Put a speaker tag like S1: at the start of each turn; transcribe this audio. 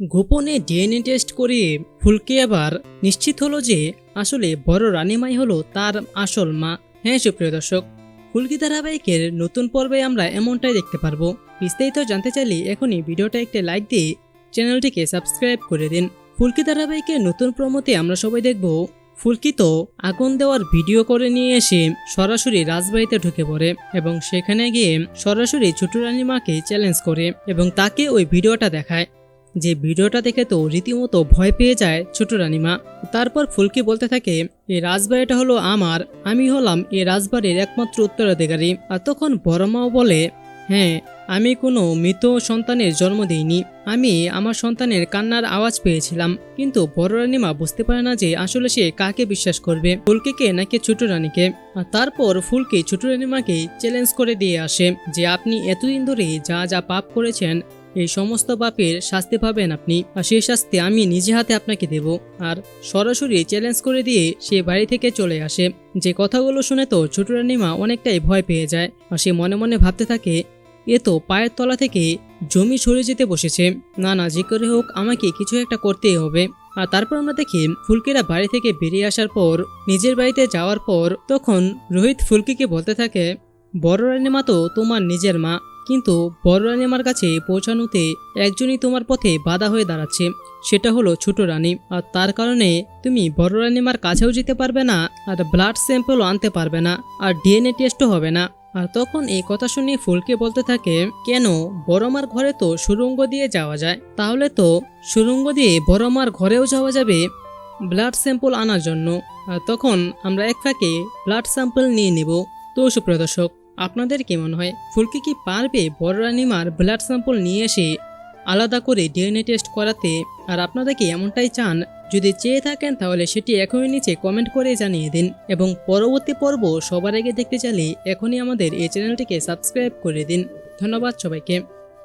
S1: গোপনে DNA test করে ফুলকে আবার নিশ্চিত হলো যে আসলে বড় রানীমাই হলো তার আসল মা। হ্যাঁ সুপ্রিয় দর্শক, ফুলকি ধারাবাহিকের নতুন পর্বে আমরা এমনটাই দেখতে পারব। বিস্তারিত জানতে চাইলে এখনই ভিডিওটা একটা লাইক দিয়ে চ্যানেলটিকে সাবস্ক্রাইব করে দিন। ফুলকি ধারাবাহিকের নতুন প্রমোতে আমরা সবাই দেখব, ফুলকি তো আগুন দেওয়ার ভিডিও করে নিয়ে এসে সরাসরি রাজবাড়িতে ঢুকে পড়ে এবং সেখানে গিয়ে সরাসরি ছোট রানীমাকে চ্যালেঞ্জ করে এবং তাকে ওই ভিডিওটা দেখায়। যে ভিডিওটা দেখে তো রীতিমতো ভয় পেয়ে যায় ছোট রানিমা। তারপর ফুলকি বলতে থাকে এই রাজবাড়িটা হলো আমার, আমি হলাম এই রাজবাড়ির একমাত্র উত্তরাধিকারী। আর তখন বড় মাও বলে হ্যাঁ আমি কোনো মৃত সন্তানের জন্ম দিইনি। আমি আমার সন্তানের কান্নার আওয়াজ পেয়েছিলাম। কিন্তু বড় রানিমা বুঝতে পারে না যে আসলে সে কাকে বিশ্বাস করবে। ফুলকিকে নাকি ছোট রানীকে? আর তারপর ফুলকি ছোট রানীমাকে চ্যালেঞ্জ করে দিয়ে আসে যে, আপনি এতদিন ধরে যা যা পাপ করেছেন এই সমস্ত পাপের শাস্তি পাবেন আপনি। আর সেই শাস্তি আমি নিজে হাতে আপনাকে দেব। আর সরাসরি চ্যালেঞ্জ করে দিয়ে সে বাড়ি থেকে চলে আসে। যে কথাগুলো শুনে তো ছোট রানীমা অনেকটাই ভয় পেয়ে যায়। আর সে মনে মনে ভাবতে থাকে, এ তো পায়ের তলা থেকে জমি সরে যেতে বসেছে। না না, যে করে হোক আমাকে কিছু একটা করতেই হবে। আর তারপর আমরা দেখি ফুলকিরা বাড়ি থেকে বেরিয়ে আসার পর, নিজের বাড়িতে যাওয়ার পর তখন রোহিত ফুলকিকে বলতে থাকে, বড় রানীমা তো তোমার নিজের মা। কিন্তু বড় রানীমার কাছে পৌঁছানোতে একজনই তোমার পথে বাধা হয়ে দাঁড়াচ্ছে। সেটা হলো ছোট রানী। আর তার কারণে তুমি বড় রানীমার কাছেও যেতে পারবে না, আর ব্লাড স্যাম্পলও আনতে পারবে না, আর ডিএনএ টেস্টও হবে না। আর তখন এই কথা শুনে ফুলকে বলতে থাকে, কেন? বড়মার ঘরে তো সুরঙ্গ দিয়ে যাওয়া যায়। তাহলে তো সুরঙ্গ দিয়ে বড়মার ঘরেও যাওয়া যাবে ব্লাড স্যাম্পল আনার জন্য। আর তখন আমরা এক ফাঁকে ব্লাড স্যাম্পল নিয়ে নেব। তো সুপ্রিয় দর্শক আপনাদের কি মনে হয়, ফুলকি কি পারবে বড় রানিমার ব্লাড স্যাম্পল নিয়ে এসে আলাদা করে ডিএনএ টেস্ট করাতে? আর আপনারা কি এমনটাই চান? যদি চেয়ে থাকেন তাহলে সেটি এখনই নিচে কমেন্ট করে জানিয়ে দিন। এবং পরবর্তী পর্ব সবার আগে দেখতে চাইলে এখনই আমাদের এই চ্যানেলটিকে সাবস্ক্রাইব করে দিন। ধন্যবাদ সবাইকে।